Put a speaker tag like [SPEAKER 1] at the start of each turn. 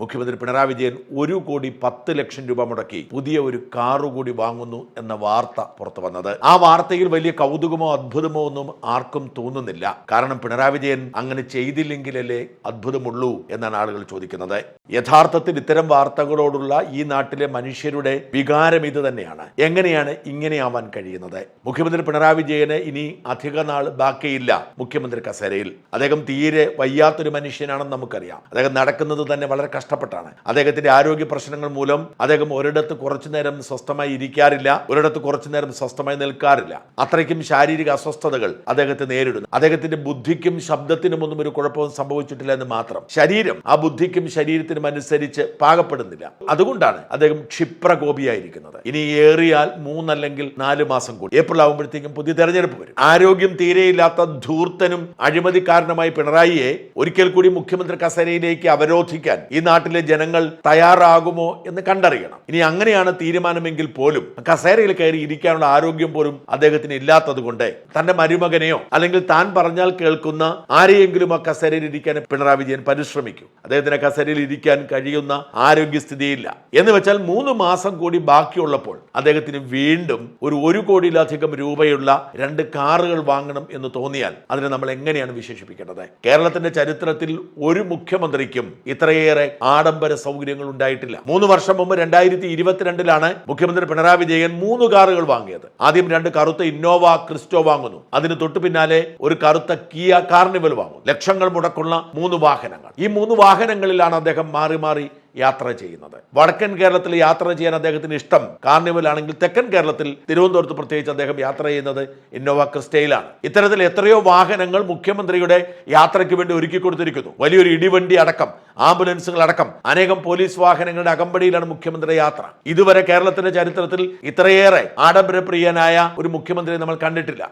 [SPEAKER 1] മുഖ്യമന്ത്രി പിണറായി വിജയൻ ഒരു കോടി പത്ത് ലക്ഷം രൂപ മുടക്കി പുതിയ ഒരു കാറു കൂടി വാങ്ങുന്നു എന്ന വാർത്ത പുറത്തു വന്നത്. ആ വാർത്തയിൽ വലിയ കൗതുകമോ അത്ഭുതമോ ഒന്നും ആർക്കും തോന്നുന്നില്ല. കാരണം പിണറായി വിജയൻ അങ്ങനെ ചെയ്തില്ലെങ്കിലല്ലേ അത്ഭുതമുള്ളൂ എന്നാണ് ആളുകൾ ചോദിക്കുന്നത്. യഥാർത്ഥത്തിൽ ഇത്തരം വാർത്തകളോടുള്ള ഈ നാട്ടിലെ മനുഷ്യരുടെ വികാരം ഇത് തന്നെയാണ്. എങ്ങനെയാണ് ഇങ്ങനെയാവാൻ കഴിയുന്നത്? മുഖ്യമന്ത്രി പിണറായി വിജയന് ഇനി അധിക നാൾ ബാക്കിയില്ല മുഖ്യമന്ത്രി കസേരയിൽ. അദ്ദേഹം തീരെ വയ്യാത്തൊരു മനുഷ്യനാണെന്ന് നമുക്കറിയാം. അദ്ദേഹം നടക്കുന്നത് തന്നെ വളരെ കഷ്ടപ്പെട്ടാണ് അദ്ദേഹത്തിന്റെ ആരോഗ്യ പ്രശ്നങ്ങൾ മൂലം അദ്ദേഹം ഒരിടത്ത് കുറച്ചു നേരം സ്വസ്ഥമായി ഇരിക്കാറില്ല ഒരിടത്ത് കുറച്ചു നേരം സ്വസ്ഥമായി നിൽക്കാറില്ല. അത്രയ്ക്കും ശാരീരിക അസ്വസ്ഥതകൾ അദ്ദേഹത്തെ നേരിടുന്നു. അദ്ദേഹത്തിന്റെ ബുദ്ധിക്കും ശബ്ദത്തിനും ഒന്നും ഒരു കുഴപ്പവും സംഭവിച്ചിട്ടില്ല എന്ന് മാത്രം. ശരീരം ആ ബുദ്ധിക്കും ശരീരത്തിനും അനുസരിച്ച് പാകപ്പെടുന്നില്ല. അതുകൊണ്ടാണ് അദ്ദേഹം ക്ഷിപ്രകോപിയായിരിക്കുന്നത്. ഇനി ഏറിയാൽ മൂന്നല്ലെങ്കിൽ നാല് മാസം കൂടി. ഏപ്രിൽ ആകുമ്പോഴത്തേക്കും പുതിയ തെരഞ്ഞെടുപ്പ് വരും. ആരോഗ്യം തീരെയില്ലാത്ത ധൂർത്തനും അഴിമതിക്കാരനുമായി പിണറായിയെ ഒരിക്കൽ കൂടി മുഖ്യമന്ത്രി കസേരയിലേക്ക് അവരോധിക്കാൻ ഈ നാട്ടിലെ ജനങ്ങൾ തയ്യാറാകുമോ എന്ന് കണ്ടറിയണം. ഇനി അങ്ങനെയാണ് തീരുമാനമെങ്കിൽ പോലും കസേരയിൽ കയറി ഇരിക്കാനുള്ള ആരോഗ്യം പോലും അദ്ദേഹത്തിന് ഇല്ലാത്തത് കൊണ്ട് തന്റെ മരുമകനെയോ അല്ലെങ്കിൽ താൻ പറഞ്ഞാൽ കേൾക്കുന്ന ആരെയെങ്കിലും ആ കസേരയിൽ ഇരിക്കാൻ പിണറായി വിജയൻ പരിശ്രമിക്കും. അദ്ദേഹത്തിന് കസേരയിൽ ഇരിക്കാൻ കഴിയുന്ന ആരോഗ്യസ്ഥിതിയില്ല. എന്ന് വെച്ചാൽ മൂന്ന് മാസം കൂടി ബാക്കിയുള്ളപ്പോൾ അദ്ദേഹത്തിന് വീണ്ടും ഒരു ഒരു കോടിയിലധികം രൂപയുള്ള രണ്ട് കാറുകൾ വാങ്ങണം എന്ന് തോന്നിയാൽ അതിനെ നമ്മൾ എങ്ങനെയാണ് വിശേഷിപ്പിക്കേണ്ടത്? കേരളത്തിന്റെ ചരിത്രത്തിൽ ഒരു മുഖ്യമന്ത്രിക്കും ഇത്രയേറെ ആഡംബര സൗകര്യങ്ങൾ ഉണ്ടായിട്ടില്ല. മൂന്ന് വർഷം മുമ്പ് രണ്ടായിരത്തി ഇരുപത്തിരണ്ടിലാണ് മുഖ്യമന്ത്രി പിണറായി വിജയൻ മൂന്ന് കാറുകൾ വാങ്ങിയത്. ആദ്യം രണ്ട് കറുത്ത ഇന്നോവ ക്രിസ്റ്റോ വാങ്ങുന്നു. അതിന് തൊട്ടു പിന്നാലെ ഒരു കറുത്ത കിയ കാർണിവൽ വാങ്ങുന്നു. ലക്ഷങ്ങൾ മുടക്കുള്ള മൂന്ന് വാഹനങ്ങൾ. ഈ മൂന്ന് വാഹനങ്ങളിലാണ് അദ്ദേഹം മാറി മാറി യാത്ര ചെയ്യുന്നത്. വടക്കൻ കേരളത്തിൽ യാത്ര ചെയ്യാൻ അദ്ദേഹത്തിന് ഇഷ്ടം. കാർണിവൽ ആണെങ്കിൽ തെക്കൻ കേരളത്തിൽ തിരുവനന്തപുരത്ത് പ്രത്യേകിച്ച് അദ്ദേഹം യാത്ര ചെയ്യുന്നത് ഇന്നോവ ക്രിസ്റ്റയിലാണ്. ഇത്തരത്തിൽ എത്രയോ വാഹനങ്ങൾ മുഖ്യമന്ത്രിയുടെ യാത്രയ്ക്ക് വേണ്ടി ഒരുക്കി കൊടുത്തിരിക്കുന്നു. വലിയൊരു ഇടിവണ്ടി അടക്കം ആംബുലൻസുകൾ അടക്കം അനേകം പോലീസ് വാഹനങ്ങളുടെ അകമ്പടിയിലാണ് മുഖ്യമന്ത്രിയുടെ യാത്ര. ഇതുവരെ കേരളത്തിന്റെ ചരിത്രത്തിൽ ഇത്രയേറെ ആഡംബരപ്രിയനായ ഒരു മുഖ്യമന്ത്രിയെ നമ്മൾ കണ്ടിട്ടില്ല.